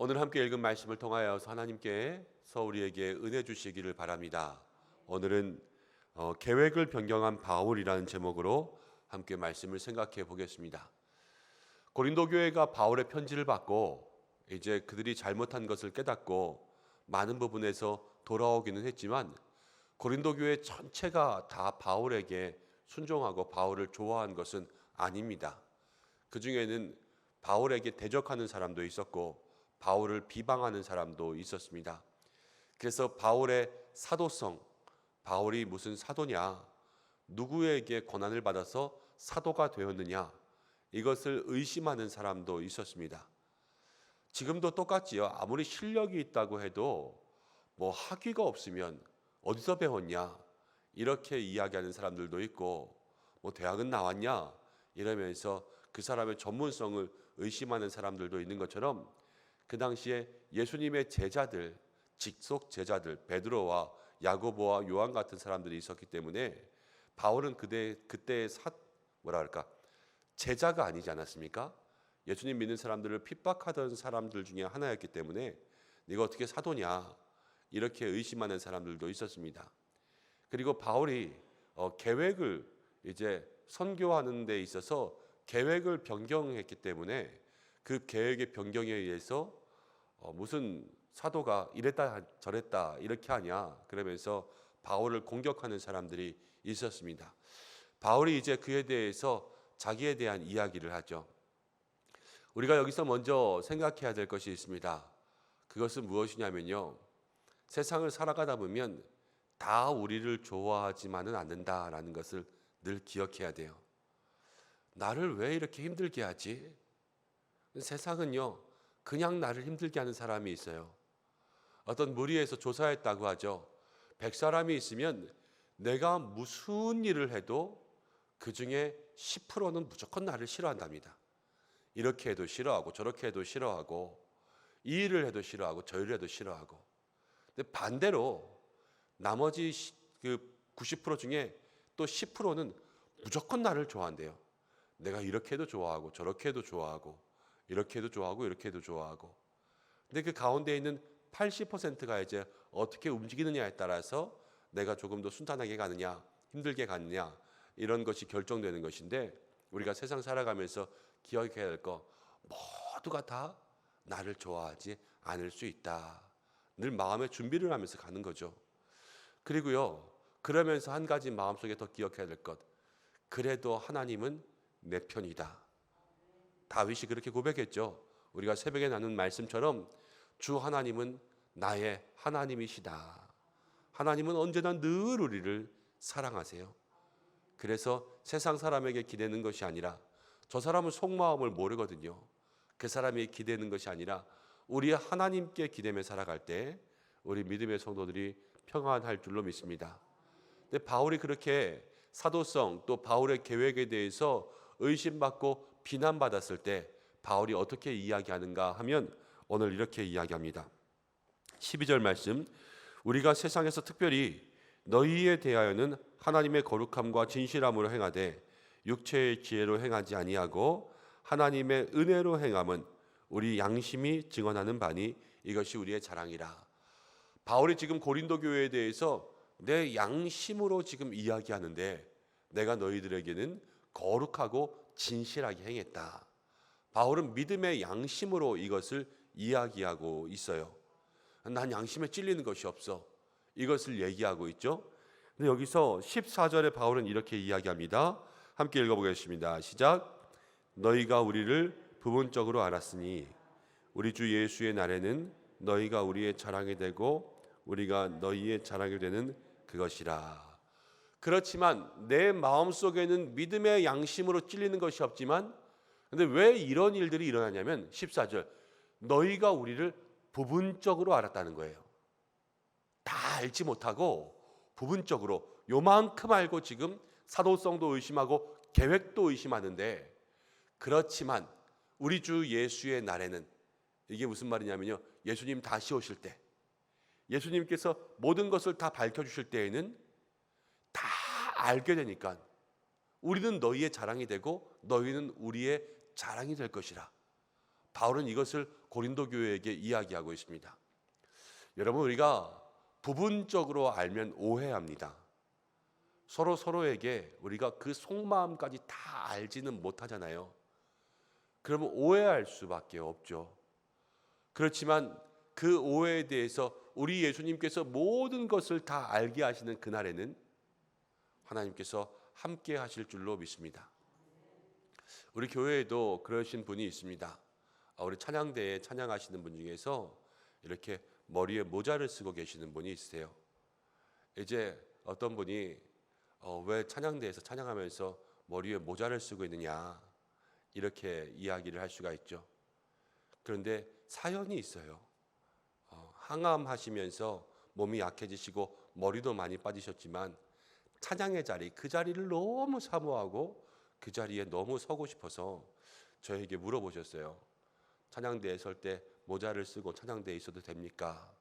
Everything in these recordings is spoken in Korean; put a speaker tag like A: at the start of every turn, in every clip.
A: 오늘 함께 읽은 말씀을 통하여서 하나님께서 우리에게 은혜 주시기를 바랍니다. 오늘은 어, 계획을 변경한 바울이라는 제목으로 함께 말씀을 생각해 보겠습니다. 고린도 교회가 바울의 편지를 받고 이제 그들이 잘못한 것을 깨닫고 많은 부분에서 돌아오기는 했지만 고린도 교회 전체가 다 바울에게 순종하고 바울을 좋아한 것은 아닙니다. 그 중에는 바울에게 대적하는 사람도 있었고 바울을 비방하는 사람도 있었습니다. 그래서 바울의 사도성, 바울이 무슨 사도냐, 누구에게 권한을 받아서 사도가 되었느냐, 이것을 의심하는 사람도 있었습니다. 지금도 똑같지요. 아무리 실력이 있다고 해도 뭐 학위가 없으면 어디서 배웠냐, 이렇게 이야기하는 사람들도 있고, 뭐 대학은 나왔냐, 이러면서 그 사람의 전문성을 의심하는 사람들도 있는 것처럼 그 당시에 예수님의 제자들, 직속 제자들 베드로와 야고보와 요한 같은 사람들이 있었기 때문에 바울은 그때 그때의 사 뭐라 할까 제자가 아니지 않았습니까? 예수님 믿는 사람들을 핍박하던 사람들 중에 하나였기 때문에 네가 어떻게 사도냐 이렇게 의심하는 사람들도 있었습니다. 그리고 바울이 어, 계획을 이제 선교하는 데 있어서 계획을 변경했기 때문에 그 계획의 변경에 의해서 어, 무슨 사도가 이랬다 저랬다 이렇게 하냐 그러면서 바울을 공격하는 사람들이 있었습니다. 바울이 이제 그에 대해서 자기에 대한 이야기를 하죠. 우리가 여기서 먼저 생각해야 될 것이 있습니다. 그것은 무엇이냐면요. 세상을 살아가다 보면 다 우리를 좋아하지만은 않는다라는 것을 늘 기억해야 돼요. 나를 왜 이렇게 힘들게 하지? 세상은요, 그냥 나를 힘들게 하는 사람이 있어요. 어떤 무리에서 조사했다고 하죠. 백 사람이 있으면 내가 무슨 일을 해도 그 중에 10%는 무조건 나를 싫어한답니다. 이렇게 해도 싫어하고 저렇게 해도 싫어하고 이 일을 해도 싫어하고 저 일을 해도 싫어하고. 근데 반대로 나머지 그 90% 중에 또 10%는 무조건 나를 좋아한대요. 내가 이렇게 해도 좋아하고 저렇게 해도 좋아하고 이렇게 해도 좋아하고 이렇게 해도 좋아하고. 근데 그 가운데 있는 80%가 이제 어떻게 움직이느냐에 따라서 내가 조금 더 순탄하게 가느냐, 힘들게 가느냐 이런 것이 결정되는 것인데 우리가 세상 살아가면서 기억해야 될거 모두가 다 나를 좋아하지 않을 수 있다. 늘 마음의 준비를 하면서 가는 거죠. 그리고요. 그러면서 한 가지 마음속에 더 기억해야 될 것. 그래도 하나님은 내 편이다. 다윗이 그렇게 고백했죠. 우리가 새벽에 나눈 말씀처럼 주 하나님은 나의 하나님이시다. 하나님은 언제나 늘 우리를 사랑하세요. 그래서 세상 사람에게 기대는 것이 아니라 저 사람은 속마음을 모르거든요. 그 사람이 기대는 것이 아니라 우리 하나님께 기대며 살아갈 때 우리 믿음의 성도들이 평안할 줄로 믿습니다. 근데 바울이 그렇게 사도성 또 바울의 계획에 대해서 의심받고 비난받았을 때 바울이 어떻게 이야기하는가 하면 오늘 이렇게 이야기합니다. 12절 말씀 우리가 세상에서 특별히 너희에 대하여는 하나님의 거룩함과 진실함으로 행하되 육체의 지혜로 행하지 아니하고 하나님의 은혜로 행함은 우리 양심이 증언하는 바니 이것이 우리의 자랑이라. 바울이 지금 고린도 교회에 대해서 내 양심으로 지금 이야기하는데 내가 너희들에게는 거룩하고 진실하게 행했다. 바울은 믿음의 양심으로 이것을 이야기하고 있어요. 난 양심에 찔리는 것이 없어. 이것을 얘기하고 있죠. 근데 여기서 14절에 바울은 이렇게 이야기합니다. 함께 읽어보겠습니다. 시작. 너희가 우리를 부분적으로 알았으니 우리 주 예수의 날에는 너희가 우리의 자랑이 되고 우리가 너희의 자랑이 되는 그것이라. 그렇지만 내 마음 속에는 믿음의 양심으로 찔리는 것이 없지만 근데 왜 이런 일들이 일어나냐면 14절 너희가 우리를 부분적으로 알았다는 거예요. 다 알지 못하고 부분적으로 요만큼 알고 지금 사도성도 의심하고 계획도 의심하는데 그렇지만 우리 주 예수의 날에는 이게 무슨 말이냐면요. 예수님 다시 오실 때 예수님께서 모든 것을 다 밝혀 주실 때에는 다 알게 되니까 우리는 너희의 자랑이 되고 너희는 우리의 자랑이 될 것이라. 바울은 이것을 고린도 교회에게 이야기하고 있습니다. 여러분 우리가 부분적으로 알면 오해합니다. 서로 서로에게 우리가 그 속마음까지 다 알지는 못하잖아요. 그러면 오해할 수밖에 없죠. 그렇지만 그 오해에 대해서 우리 예수님께서 모든 것을 다 알게 하시는 그날에는 하나님께서 함께 하실 줄로 믿습니다. 우리 교회에도 그러신 분이 있습니다. 아, 우리 찬양대에 찬양하시는 분 중에서 이렇게 머리에 모자를 쓰고 계시는 분이 있으세요. 이제 어떤 분이 어, 왜 찬양대에서 찬양하면서 머리에 모자를 쓰고 있느냐 이렇게 이야기를 할 수가 있죠. 그런데 사연이 있어요. 어, 항암하시면서 몸이 약해지시고 머리도 많이 빠지셨지만 찬양의 자리 그 자리를 너무 사모하고 그 자리에 너무 서고 싶어서 저에게 물어보셨어요. 찬양대에 설 때 모자를 쓰고 찬양대에 있어도 됩니까?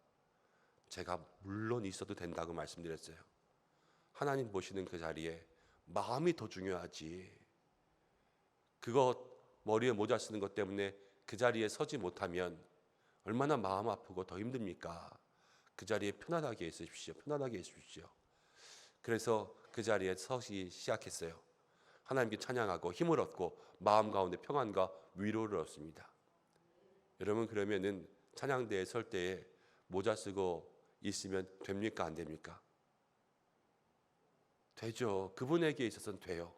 A: 제가 물론 있어도 된다고 말씀드렸어요. 하나님 보시는 그 자리에 마음이 더 중요하지. 그거 머리에 모자 쓰는 것 때문에 그 자리에 서지 못하면 얼마나 마음 아프고 더 힘듭니까? 그 자리에 편안하게 있으십시오. 편안하게 있으십시오. 그래서 그 자리에 서기 시작했어요. 하나님께 찬양하고 힘을 얻고 마음 가운데 평안과 위로를 얻습니다. 여러분 그러면은 찬양대에 설 때에 모자 쓰고 있으면 됩니까 안 됩니까? 되죠. 그분에게 있어서는 돼요.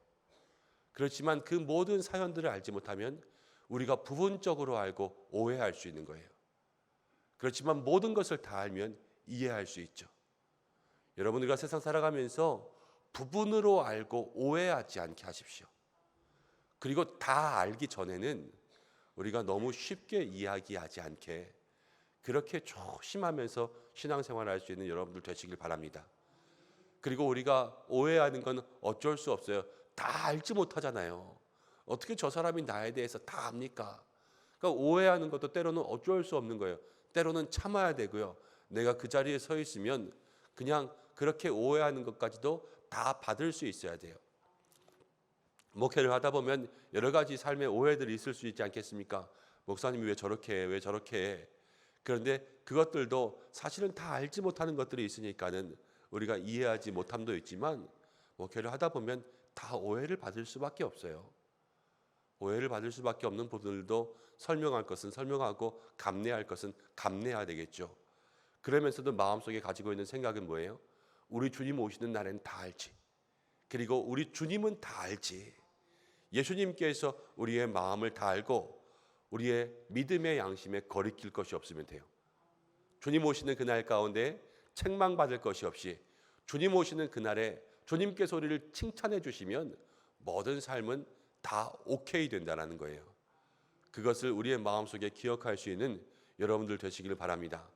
A: 그렇지만 그 모든 사연들을 알지 못하면 우리가 부분적으로 알고 오해할 수 있는 거예요. 그렇지만 모든 것을 다 알면 이해할 수 있죠. 여러분 우리가 세상 살아가면서 부분으로 알고 오해하지 않게 하십시오. 그리고 다 알기 전에는 우리가 너무 쉽게 이야기하지 않게 그렇게 조심하면서 신앙생활을 할 수 있는 여러분들 되시길 바랍니다. 그리고 우리가 오해하는 건 어쩔 수 없어요. 다 알지 못하잖아요. 어떻게 저 사람이 나에 대해서 다 압니까? 그러니까 오해하는 것도 때로는 어쩔 수 없는 거예요. 때로는 참아야 되고요. 내가 그 자리에 서 있으면 그냥 그렇게 오해하는 것까지도 다 받을 수 있어야 돼요. 목회를 하다 보면 여러 가지 삶의 오해들이 있을 수 있지 않겠습니까? 목사님이 왜 저렇게 해? 왜 저렇게 해? 그런데 그것들도 사실은 다 알지 못하는 것들이 있으니까는 우리가 이해하지 못함도 있지만 목회를 하다 보면 다 오해를 받을 수밖에 없어요. 오해를 받을 수밖에 없는 부분들도 설명할 것은 설명하고 감내할 것은 감내해야 되겠죠. 그러면서도 마음속에 가지고 있는 생각은 뭐예요? 우리 주님 오시는 날엔 다 알지. 그리고 우리 주님은 다 알지. 예수님께서 우리의 마음을 다 알고 우리의 믿음의 양심에 거리낄 것이 없으면 돼요. 주님 오시는 그날 가운데 책망받을 것이 없이 주님 오시는 그날에 주님께서 우리를 칭찬해 주시면 모든 삶은 다 오케이 된다라는 거예요. 그것을 우리의 마음속에 기억할 수 있는 여러분들 되시기를 바랍니다.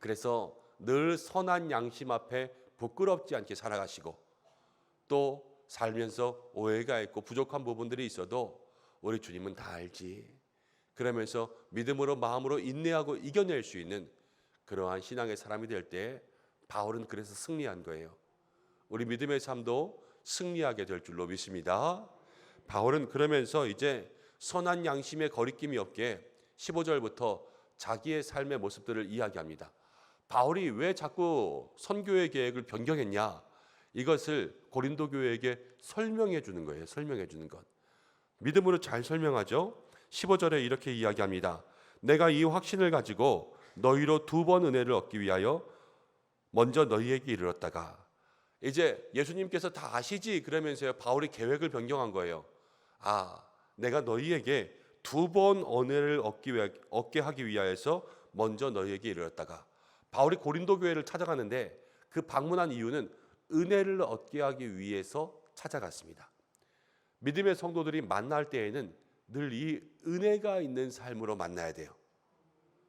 A: 그래서 늘 선한 양심 앞에 부끄럽지 않게 살아가시고 또 살면서 오해가 있고 부족한 부분들이 있어도 우리 주님은 다 알지. 그러면서 믿음으로 마음으로 인내하고 이겨낼 수 있는 그러한 신앙의 사람이 될 때 바울은 그래서 승리한 거예요. 우리 믿음의 삶도 승리하게 될 줄로 믿습니다. 바울은 그러면서 이제 선한 양심의 거리낌이 없게 15절부터 자기의 삶의 모습들을 이야기합니다. 바울이 왜 자꾸 선교의 계획을 변경했냐? 이것을 고린도 교회에게 설명해 주는 거예요. 설명해 주는 것. 믿음으로 잘 설명하죠. 15절에 이렇게 이야기합니다. 내가 이 확신을 가지고 너희로 두 번 은혜를 얻기 위하여 먼저 너희에게 이르렀다가 이제 예수님께서 다 아시지 그러면서요 바울이 계획을 변경한 거예요. 아, 내가 너희에게 두 번 은혜를 얻기 위하, 얻게 하기 위하여서 먼저 너희에게 이르렀다가 바울이 고린도 교회를 찾아가는데 그 방문한 이유는 은혜를 얻게 하기 위해서 찾아갔습니다. 믿음의 성도들이 만날 때에는 늘 이 은혜가 있는 삶으로 만나야 돼요.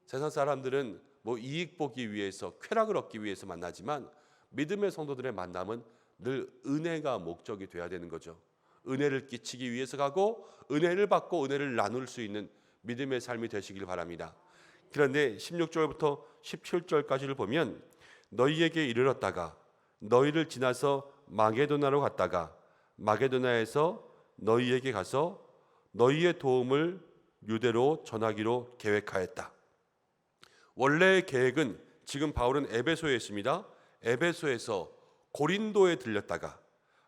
A: 세상 사람들은 뭐 이익 보기 위해서 쾌락을 얻기 위해서 만나지만 믿음의 성도들의 만남은 늘 은혜가 목적이 돼야 되는 거죠. 은혜를 끼치기 위해서 가고 은혜를 받고 은혜를 나눌 수 있는 믿음의 삶이 되시길 바랍니다. 그런데 16절부터 17절까지를 보면 너희에게 이르렀다가 너희를 지나서 마게도나로 갔다가 마게도나에서 너희에게 가서 너희의 도움을 유대로 전하기로 계획하였다. 원래의 계획은 지금 바울은 에베소에 있습니다. 에베소에서 고린도에 들렸다가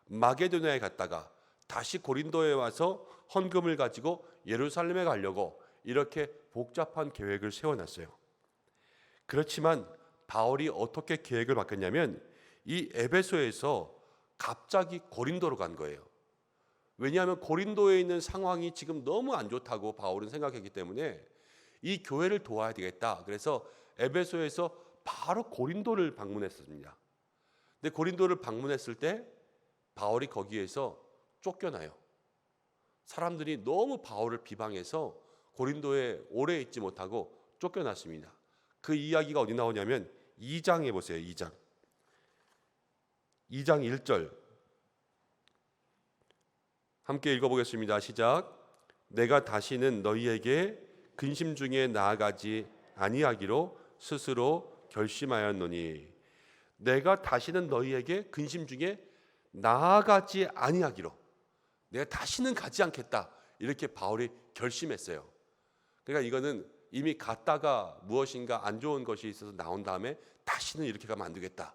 A: 마게도냐에 갔다가 다시 고린도에 와서 헌금을 가지고 예루살렘에 가려고 이렇게 복잡한 계획을 세워놨어요. 그렇지만 바울이 어떻게 계획을 바꿨냐면 이 에베소에서 갑자기 고린도로 간 거예요. 왜냐하면 고린도에 있는 상황이 지금 너무 안 좋다고 바울은 생각했기 때문에 이 교회를 도와야 되겠다. 그래서 에베소에서 바로 고린도를 방문했습니다. 근데 고린도를 방문했을 때 바울이 거기에서 쫓겨나요. 사람들이 너무 바울을 비방해서 고린도에 오래 있지 못하고 쫓겨났습니다. 그 이야기가 어디 나오냐면 2장에 보세요. 2장. 2장 1절. 함께 읽어 보겠습니다. 시작. 내가 다시는 너희에게 근심 중에 나아가지 아니하기로 스스로 결심하였노니 내가 다시는 너희에게 근심 중에 나아가지 아니하기로 내가 다시는 가지 않겠다 이렇게 바울이 결심했어요. 그러니까 이거는 이미 갔다가 무엇인가 안 좋은 것이 있어서 나온 다음에 다시는 이렇게 가면 안 되겠다.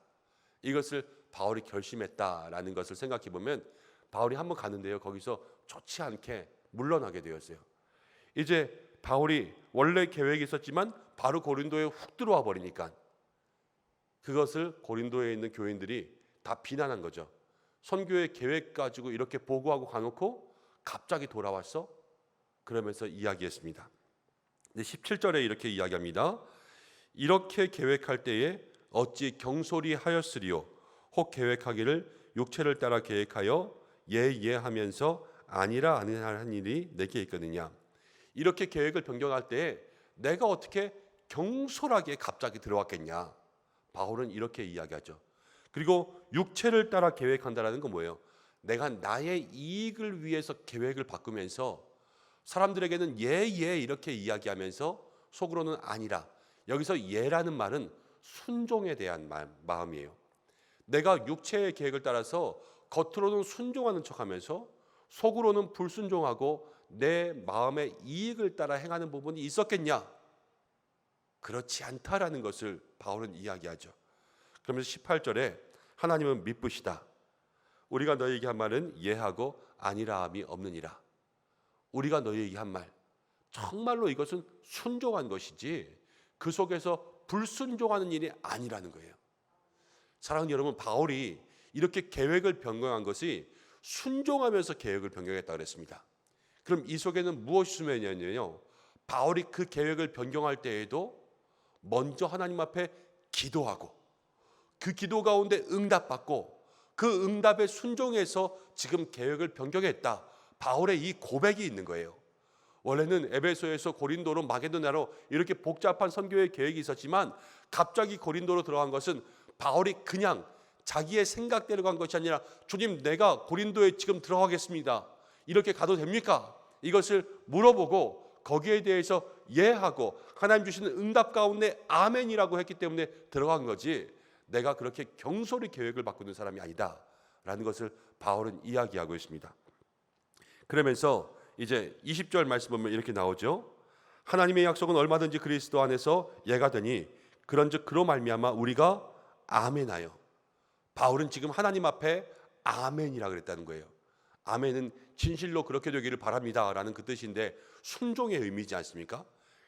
A: 이것을 바울이 결심했다라는 것을 생각해 보면 바울이 한번 가는데요. 거기서 좋지 않게 물러나게 되었어요. 이제 바울이 원래 계획이 있었지만 바로 고린도에 훅 들어와 버리니까 그것을 고린도에 있는 교인들이 다 비난한 거죠. 선교의 계획 가지고 이렇게 보고하고 가놓고 갑자기 돌아왔어? 그러면서 이야기했습니다. 근데 17절에 이렇게 이야기합니다. 이렇게 계획할 때에 어찌 경솔히 하였으리요 혹 계획하기를 육체를 따라 계획하여 예예 하면서 아니라 아니라는 일이 내게 있거든요. 이렇게 계획을 변경할 때 내가 어떻게 경솔하게 갑자기 들어왔겠냐? 바울은 이렇게 이야기하죠. 그리고 육체를 따라 계획한다라는 건 뭐예요? 내가 나의 이익을 위해서 계획을 바꾸면서 사람들에게는 예, 예 이렇게 이야기하면서 속으로는 아니라 여기서 예라는 말은 순종에 대한 마음이에요. 내가 육체의 계획을 따라서 겉으로는 순종하는 척하면서 속으로는 불순종하고 내 마음의 이익을 따라 행하는 부분이 있었겠냐? 그렇지 않다라는 것을 바울은 이야기하죠. 그러면서 18절에 하나님은 미쁘시다. 우리가 너에게 한 말은 예하고 아니라함이 없느니라. 우리가 너에게 한 말, 정말로 이것은 순종한 것이지 그 속에서 불순종하는 일이 아니라는 거예요. 사랑하는 여러분, 바울이 이렇게 계획을 변경한 것이 순종하면서 계획을 변경했다 그랬습니다. 그럼 이 속에는 무엇이 숨어있냐면요. 바울이 그 계획을 변경할 때에도 먼저 하나님 앞에 기도하고 그 기도 가운데 응답받고 그 응답에 순종해서 지금 계획을 변경했다. 바울의 이 고백이 있는 거예요. 원래는 에베소에서 고린도로 마게도나로 이렇게 복잡한 선교의 계획이 있었지만 갑자기 고린도로 들어간 것은 바울이 그냥 자기의 생각대로 간 것이 아니라 주님 내가 고린도에 지금 들어가겠습니다. 이렇게 가도 됩니까? 이것을 물어보고 거기에 대해서 예하고 하나님 주시는 응답 가운데 아멘이라고 했기 때문에 들어간 거지 내가 그렇게 경솔히 계획을 바꾸는 사람이 아니다 라는 것을 바울은 이야기하고 있습니다. 그러면서 이제 20절 말씀 보면 이렇게 나오죠. 하나님의 약속은 얼마든지 그리스도 안에서 예가 되니 그런즉 그로 말미암아 우리가 아멘하여 바울은 지금 하나님 앞에 아멘이라 그랬다는 거예요. 아멘은 진실로 그렇게 되기를 바랍니다라는 그 뜻인데 순종의 의미지 않습니까?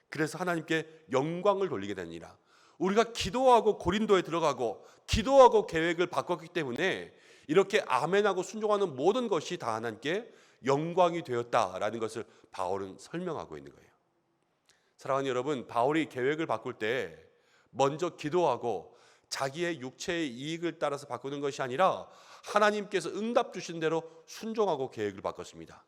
A: 그래서 하나님께 영광을 돌리게 되니라. 우리가 기도하고 고린도에 들어가고 기도하고 계획을 바꿨기 때문에 이렇게 아멘하고 순종하는 모든 것이 다 하나님께 영광이 되었다라는 것을 바울은 설명하고 있는 거예요. 사랑하는 여러분, 바울이 계획을 바꿀 때 먼저 기도하고 자기의 육체의 이익을 따라서 바꾸는 것이 아니라 하나님께서 응답 주신 대로 순종하고 계획을 바꿨습니다.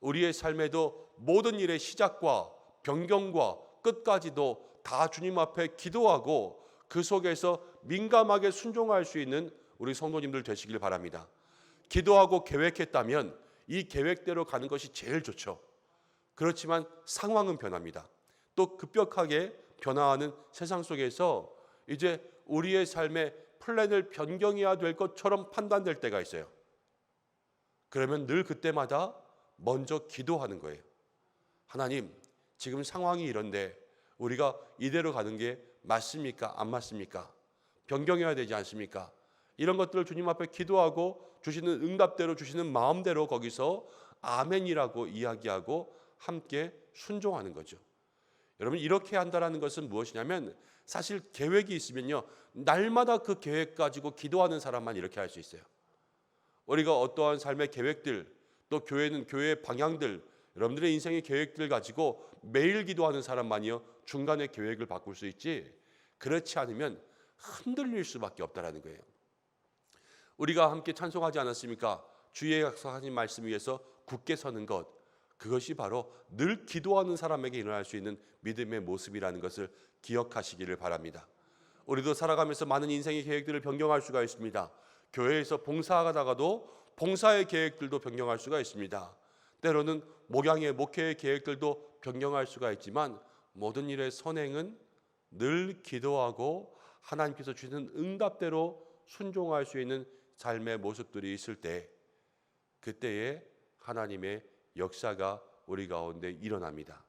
A: 우리의 삶에도 모든 일의 시작과 변경과 끝까지도 다 주님 앞에 기도하고 그 속에서 민감하게 순종할 수 있는 우리 성도님들 되시길 바랍니다. 기도하고 계획했다면 이 계획대로 가는 것이 제일 좋죠. 그렇지만 상황은 변합니다. 또 급격하게 변화하는 세상 속에서 이제 우리의 삶의 플랜을 변경해야 될 것처럼 판단될 때가 있어요. 그러면 늘 그때마다 먼저 기도하는 거예요. 하나님, 지금 상황이 이런데 우리가 이대로 가는 게 맞습니까? 안 맞습니까? 변경해야 되지 않습니까? 이런 것들을 주님 앞에 기도하고 주시는 응답대로 주시는 마음대로 거기서 아멘이라고 이야기하고 함께 순종하는 거죠. 여러분 이렇게 한다라는 것은 무엇이냐면 사실 계획이 있으면요 날마다 그 계획 가지고 기도하는 사람만 이렇게 할 수 있어요. 우리가 어떠한 삶의 계획들 또 교회는 교회의 방향들 여러분들의 인생의 계획들 가지고 매일 기도하는 사람만이요 중간에 계획을 바꿀 수 있지 그렇지 않으면 흔들릴 수밖에 없다라는 거예요. 우리가 함께 찬송하지 않았습니까? 주의 약속하신 말씀 위에서 굳게 서는 것 그것이 바로 늘 기도하는 사람에게 일어날 수 있는 믿음의 모습이라는 것을 기억하시기를 바랍니다. 우리도 살아가면서 많은 인생의 계획들을 변경할 수가 있습니다. 교회에서 봉사하다가도 봉사의 계획들도 변경할 수가 있습니다. 때로는 목양의 목회의 계획들도 변경할 수가 있지만 모든 일의 선행은 늘 기도하고 하나님께서 주시는 응답대로 순종할 수 있는 삶의 모습들이 있을 때 그때에 하나님의 역사가 우리 가운데 일어납니다.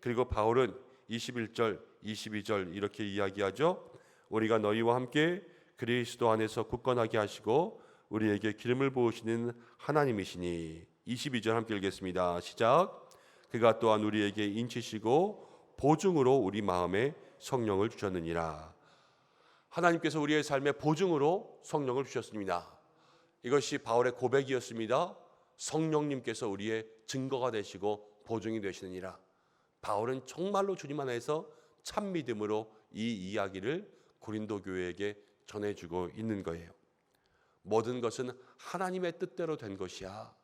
A: 그리고 바울은 21절, 22절 이렇게 이야기하죠. 우리가 너희와 함께 그리스도 안에서 굳건하게 하시고 우리에게 기름을 부으시는 하나님이시니 22절 함께 읽겠습니다. 시작. 그가 또한 우리에게 인치시고 보증으로 우리 마음에 성령을 주셨느니라. 하나님께서 우리의 삶의 보증으로 성령을 주셨습니다. 이것이 바울의 고백이었습니다. 성령님께서 우리의 증거가 되시고 보증이 되시느니라. 바울은 정말로 주님 안에서 참 믿음으로 이 이야기를 고린도 교회에게 전해주고 있는 거예요. 모든 것은 하나님의 뜻대로 된 것이야.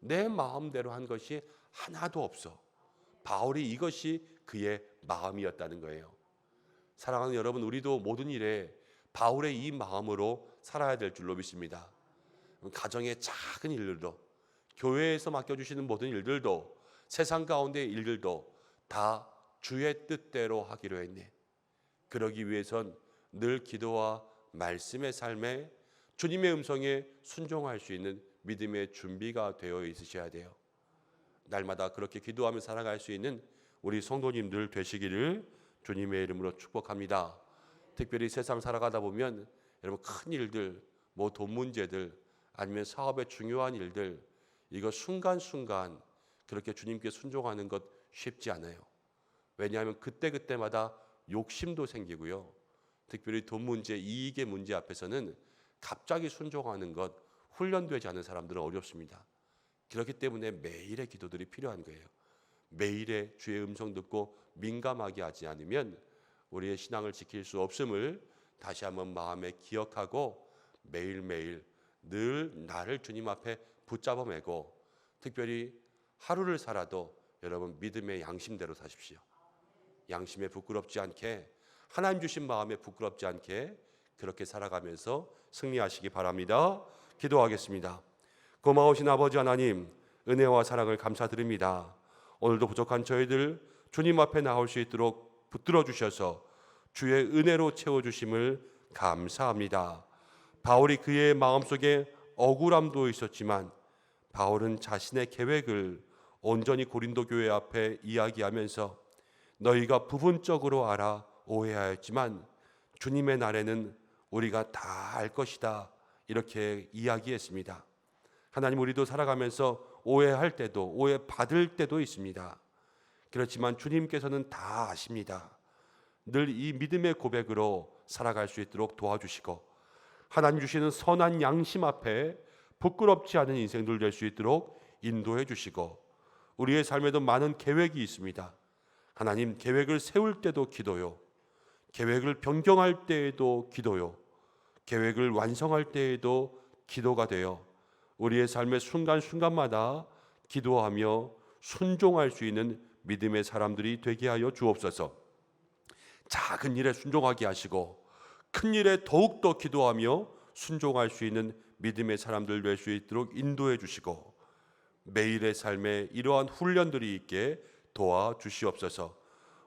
A: 내 마음대로 한 것이 하나도 없어. 바울이 이것이 그의 마음이었다는 거예요. 사랑하는 여러분, 우리도 모든 일에 바울의 이 마음으로 살아야 될 줄로 믿습니다. 가정의 작은 일들도, 교회에서 맡겨주시는 모든 일들도, 세상 가운데의 일들도 다 주의 뜻대로 하기로 했네. 그러기 위해선 늘 기도와 말씀의 삶에 주님의 음성에 순종할 수 있는 믿음의 준비가 되어 있으셔야 돼요. 날마다 그렇게 기도하며 살아갈 수 있는 우리 성도님들 되시기를 주님의 이름으로 축복합니다. 특별히 세상 살아가다 보면 여러분 큰 일들, 뭐 돈 문제들 아니면 사업의 중요한 일들 이거 순간순간 그렇게 주님께 순종하는 것 쉽지 않아요. 왜냐하면 그때 그때마다 욕심도 생기고요. 특별히 돈 문제, 이익의 문제 앞에서는 갑자기 순종하는 것 훈련되지 않은 사람들은 어렵습니다. 그렇기 때문에 매일의 기도들이 필요한 거예요. 매일의 주의 음성 듣고 민감하게 하지 않으면 우리의 신앙을 지킬 수 없음을 다시 한번 마음에 기억하고 매일매일 늘 나를 주님 앞에 붙잡아 매고 특별히 하루를 살아도 여러분 믿음의 양심대로 사십시오. 양심에 부끄럽지 않게 하나님 주신 마음에 부끄럽지 않게 그렇게 살아가면서 승리하시기 바랍니다. 기도하겠습니다. 고마우신 아버지 하나님 은혜와 사랑을 감사드립니다. 오늘도 부족한 저희들 주님 앞에 나올 수 있도록 붙들어 주셔서 주의 은혜로 채워 주심을 감사합니다. 바울이 그의 마음속에 억울함도 있었지만 바울은 자신의 계획을 온전히 고린도 교회 앞에 이야기하면서 너희가 부분적으로 알아 오해하였지만 주님의 날에는 우리가 다 알 것이다. 이렇게 이야기했습니다. 하나님 우리도 살아가면서 오해할 때도 오해 받을 때도 있습니다. 그렇지만 주님께서는 다 아십니다. 늘 이 믿음의 고백으로 살아갈 수 있도록 도와주시고 하나님 주시는 선한 양심 앞에 부끄럽지 않은 인생들 될수 있도록 인도해 주시고 우리의 삶에도 많은 계획이 있습니다. 하나님 계획을 세울 때도 기도요. 계획을 변경할 때에도 기도요. 계획을 완성할 때에도 기도가 되어 우리의 삶의 순간순간마다 기도하며 순종할 수 있는 믿음의 사람들이 되게 하여 주옵소서. 작은 일에 순종하게 하시고 큰 일에 더욱더 기도하며 순종할 수 있는 믿음의 사람들 될 수 있도록 인도해 주시고 매일의 삶에 이러한 훈련들이 있게 도와 주시옵소서.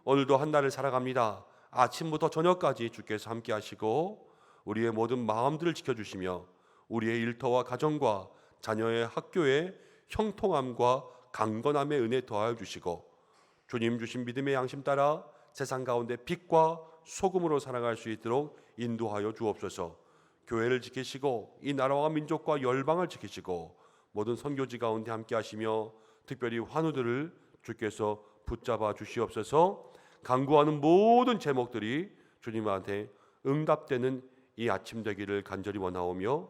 A: 오늘도 한 날을 살아갑니다. 아침부터 저녁까지 주께서 함께 하시고 우리의 모든 마음들을 지켜 주시며 우리의 일터와 가정과 자녀의 학교의 형통함과 강건함의 은혜 더하여 주시고 주님 주신 믿음의 양심 따라 세상 가운데 빛과 소금으로 살아갈 수 있도록 인도하여 주옵소서. 교회를 지키시고 이 나라와 민족과 열방을 지키시고 모든 선교지 가운데 함께 하시며 특별히 환우들을 주께서 붙잡아 주시옵소서. 강구하는 모든 제목들이 주님한테 응답되는 이 아침 되기를 간절히 원하오며